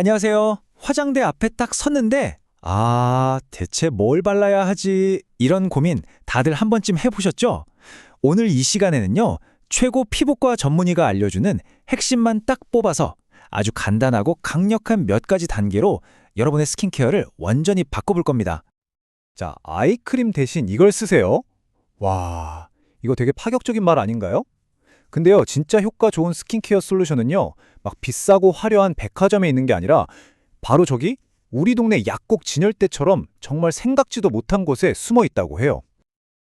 안녕하세요. 화장대 앞에 딱 섰는데, 아, 대체 뭘 발라야 하지? 이런 고민 다들 한 번쯤 해보셨죠? 오늘 이 시간에는요, 최고 피부과 전문의가 알려주는 핵심만 딱 뽑아서 아주 간단하고 강력한 몇 가지 단계로 여러분의 스킨케어를 완전히 바꿔볼 겁니다. 자, 아이크림 대신 이걸 쓰세요. 와, 이거 되게 파격적인 말 아닌가요? 근데요, 진짜 효과 좋은 스킨케어 솔루션은요, 막 비싸고 화려한 백화점에 있는 게 아니라 바로 저기 우리 동네 약국 진열대처럼 정말 생각지도 못한 곳에 숨어 있다고 해요.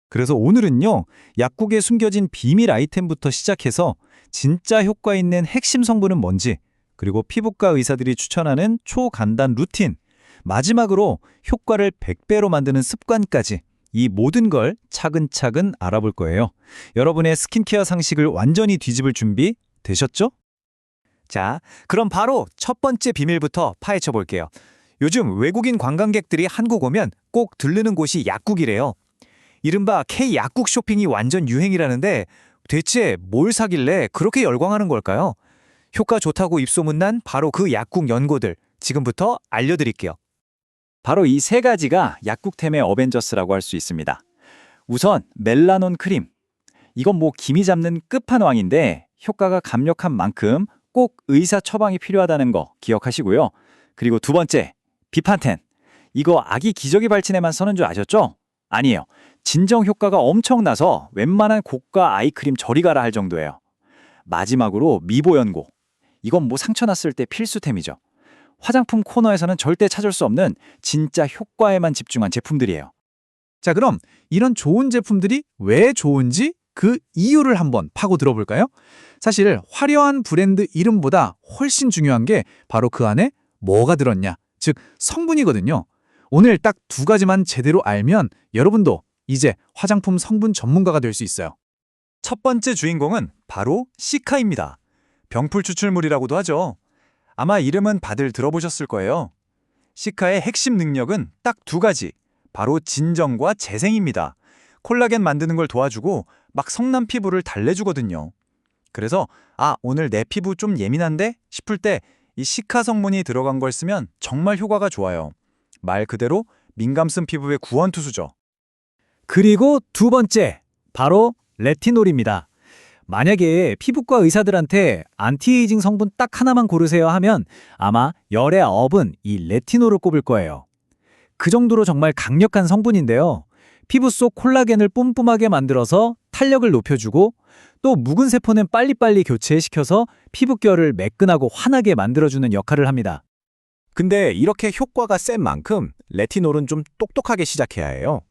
그래서 오늘은요, 약국에 숨겨진 비밀 아이템부터 시작해서 진짜 효과 있는 핵심 성분은 뭔지, 그리고 피부과 의사들이 추천하는 초간단 루틴, 마지막으로 효과를 100배로 만드는 습관까지 이 모든 걸 차근차근 알아볼 거예요. 여러분의 스킨케어 상식을 완전히 뒤집을 준비 되셨죠? 자, 그럼 바로 첫 번째 비밀부터 파헤쳐 볼게요. 요즘 외국인 관광객들이 한국 오면 꼭 들르는 곳이 약국이래요. 이른바 K 약국 쇼핑이 완전 유행이라는데 대체 뭘 사길래 그렇게 열광하는 걸까요? 효과 좋다고 입소문난 바로 그 약국 연고들 지금부터 알려드릴게요. 바로 이 세 가지가 약국템의 어벤져스라고 할 수 있습니다. 우선 멜라논 크림. 이건 뭐 기미 잡는 끝판왕인데 효과가 강력한 만큼 꼭 의사 처방이 필요하다는 거 기억하시고요. 그리고 두 번째, 비판텐. 이거 아기 기저귀 발진에만 쓰는 줄 아셨죠? 아니에요. 진정 효과가 엄청나서 웬만한 고가 아이크림 저리 가라 할 정도예요. 마지막으로 미보 연고. 이건 뭐 상처 났을 때 필수템이죠. 화장품 코너에서는 절대 찾을 수 없는 진짜 효과에만 집중한 제품들이에요. 자, 그럼 이런 좋은 제품들이 왜 좋은지 그 이유를 한번 파고 들어볼까요? 사실 화려한 브랜드 이름보다 훨씬 중요한 게 바로 그 안에 뭐가 들었냐, 즉 성분이거든요. 오늘 딱 두 가지만 제대로 알면 여러분도 이제 화장품 성분 전문가가 될 수 있어요. 첫 번째 주인공은 바로 시카입니다. 병풀 추출물이라고도 하죠. 아마 이름은 다들 들어보셨을 거예요. 시카의 핵심 능력은 딱 두 가지. 바로 진정과 재생입니다. 콜라겐 만드는 걸 도와주고 막 성남 피부를 달래주거든요. 그래서 아, 오늘 내 피부 좀 예민한데 싶을 때 이 시카 성분이 들어간 걸 쓰면 정말 효과가 좋아요. 말 그대로 민감성 피부의 구원투수죠. 그리고 두 번째, 바로 레티놀입니다. 만약에 피부과 의사들한테 안티에이징 성분 딱 하나만 고르세요 하면 아마 열의 업은 이 레티놀을 꼽을 거예요. 그 정도로 정말 강력한 성분인데요. 피부 속 콜라겐을 뿜뿜하게 만들어서 탄력을 높여주고 또 묵은 세포는 빨리빨리 교체시켜서 피부결을 매끈하고 환하게 만들어주는 역할을 합니다. 근데 이렇게 효과가 센 만큼 레티놀은 좀 똑똑하게 시작해야 해요.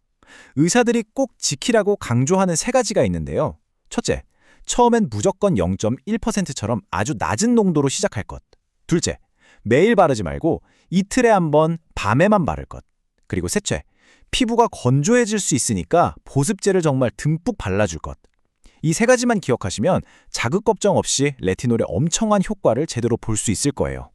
의사들이 꼭 지키라고 강조하는 세 가지가 있는데요. 첫째, 처음엔 무조건 0.1%처럼 아주 낮은 농도로 시작할 것. 둘째, 매일 바르지 말고 이틀에 한 번 밤에만 바를 것. 그리고 셋째, 피부가 건조해질 수 있으니까 보습제를 정말 듬뿍 발라줄 것. 이 세 가지만 기억하시면 자극 걱정 없이 레티놀의 엄청난 효과를 제대로 볼 수 있을 거예요.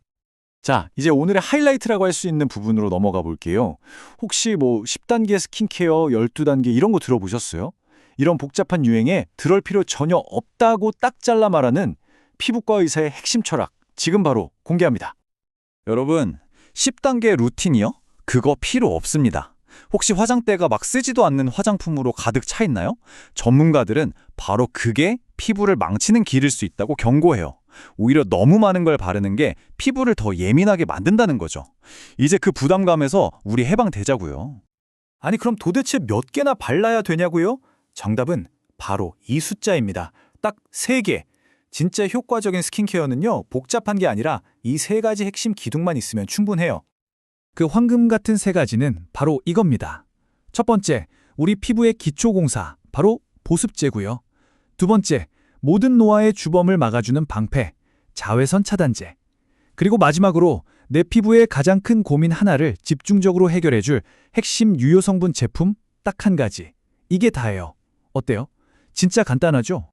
자, 이제 오늘의 하이라이트라고 할 수 있는 부분으로 넘어가 볼게요. 혹시 뭐 10단계 스킨케어, 12단계 이런 거 들어보셨어요? 이런 복잡한 유행에 들을 필요 전혀 없다고 딱 잘라 말하는 피부과 의사의 핵심 철학, 지금 바로 공개합니다. 여러분, 10단계 루틴이요? 그거 필요 없습니다. 혹시 화장대가 막 쓰지도 않는 화장품으로 가득 차 있나요? 전문가들은 바로 그게 피부를 망치는 길일 수 있다고 경고해요. 오히려 너무 많은 걸 바르는 게 피부를 더 예민하게 만든다는 거죠. 이제 그 부담감에서 우리 해방되자고요. 아니 그럼 도대체 몇 개나 발라야 되냐고요? 정답은 바로 이 숫자입니다. 딱 세개 진짜 효과적인 스킨케어는요, 복잡한 게 아니라 이 세 가지 핵심 기둥만 있으면 충분해요. 그 황금 같은 세 가지는 바로 이겁니다. 첫 번째, 우리 피부의 기초 공사, 바로 보습제고요. 두 번째, 모든 노화의 주범을 막아주는 방패, 자외선 차단제. 그리고 마지막으로 내 피부의 가장 큰 고민 하나를 집중적으로 해결해줄 핵심 유효 성분 제품 딱 한 가지. 이게 다예요. 어때요? 진짜 간단하죠?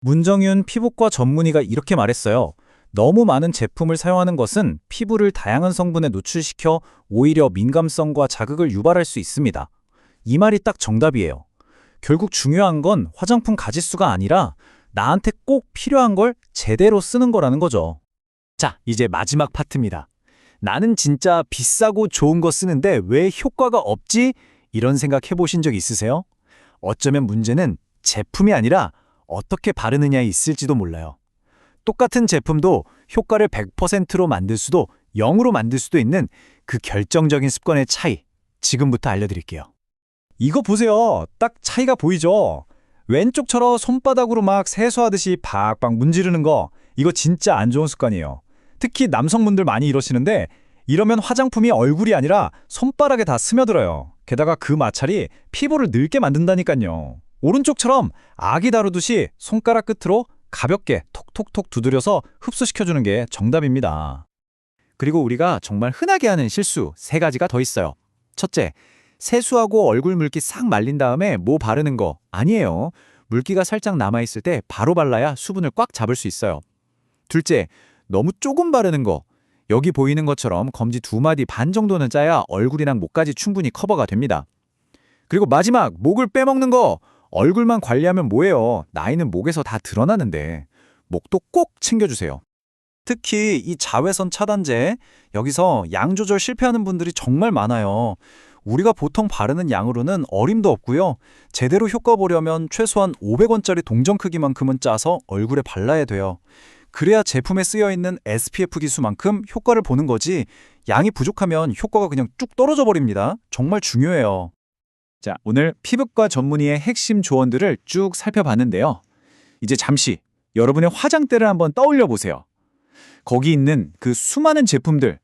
문정윤 피부과 전문의가 이렇게 말했어요. 너무 많은 제품을 사용하는 것은 피부를 다양한 성분에 노출시켜 오히려 민감성과 자극을 유발할 수 있습니다. 이 말이 딱 정답이에요. 결국 중요한 건 화장품 가짓수가 아니라 나한테 꼭 필요한 걸 제대로 쓰는 거라는 거죠. 자, 이제 마지막 파트입니다. 나는 진짜 비싸고 좋은 거 쓰는데 왜 효과가 없지? 이런 생각 해보신 적 있으세요? 어쩌면 문제는 제품이 아니라 어떻게 바르느냐에 있을지도 몰라요. 똑같은 제품도 효과를 100%로 만들 수도 0으로 만들 수도 있는 그 결정적인 습관의 차이. 지금부터 알려드릴게요. 이거 보세요. 딱 차이가 보이죠? 왼쪽처럼 손바닥으로 막 세수하듯이 박박 문지르는 거 이거 진짜 안 좋은 습관이에요. 특히 남성분들 많이 이러시는데 이러면 화장품이 얼굴이 아니라 손바닥에 다 스며들어요. 게다가 그 마찰이 피부를 늙게 만든다니까요. 오른쪽처럼 아기 다루듯이 손가락 끝으로 가볍게 톡톡톡 두드려서 흡수시켜주는 게 정답입니다. 그리고 우리가 정말 흔하게 하는 실수 세 가지가 더 있어요. 첫째, 세수하고 얼굴 물기 싹 말린 다음에 뭐 바르는 거 아니에요. 물기가 살짝 남아있을 때 바로 발라야 수분을 꽉 잡을 수 있어요. 둘째, 너무 조금 바르는 거. 여기 보이는 것처럼 검지 두 마디 반 정도는 짜야 얼굴이랑 목까지 충분히 커버가 됩니다. 그리고 마지막, 목을 빼먹는 거. 얼굴만 관리하면 뭐예요? 나이는 목에서 다 드러나는데. 목도 꼭 챙겨주세요. 특히 이 자외선 차단제 여기서 양 조절 실패하는 분들이 정말 많아요. 우리가 보통 바르는 양으로는 어림도 없고요. 제대로 효과 보려면 최소한 500원짜리 동전 크기만큼은 짜서 얼굴에 발라야 돼요. 그래야 제품에 쓰여 있는 SPF 기수만큼 효과를 보는 거지. 양이 부족하면 효과가 그냥 쭉 떨어져 버립니다. 정말 중요해요. 자, 오늘 피부과 전문의의 핵심 조언들을 쭉 살펴봤는데요. 이제 잠시 여러분의 화장대를 한번 떠올려 보세요. 거기 있는 그 수많은 제품들,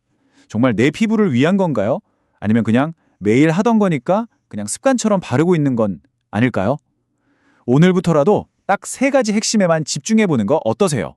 정말 내 피부를 위한 건가요? 아니면 그냥 매일 하던 거니까 그냥 습관처럼 바르고 있는 건 아닐까요? 오늘부터라도 딱 세 가지 핵심에만 집중해 보는 거 어떠세요?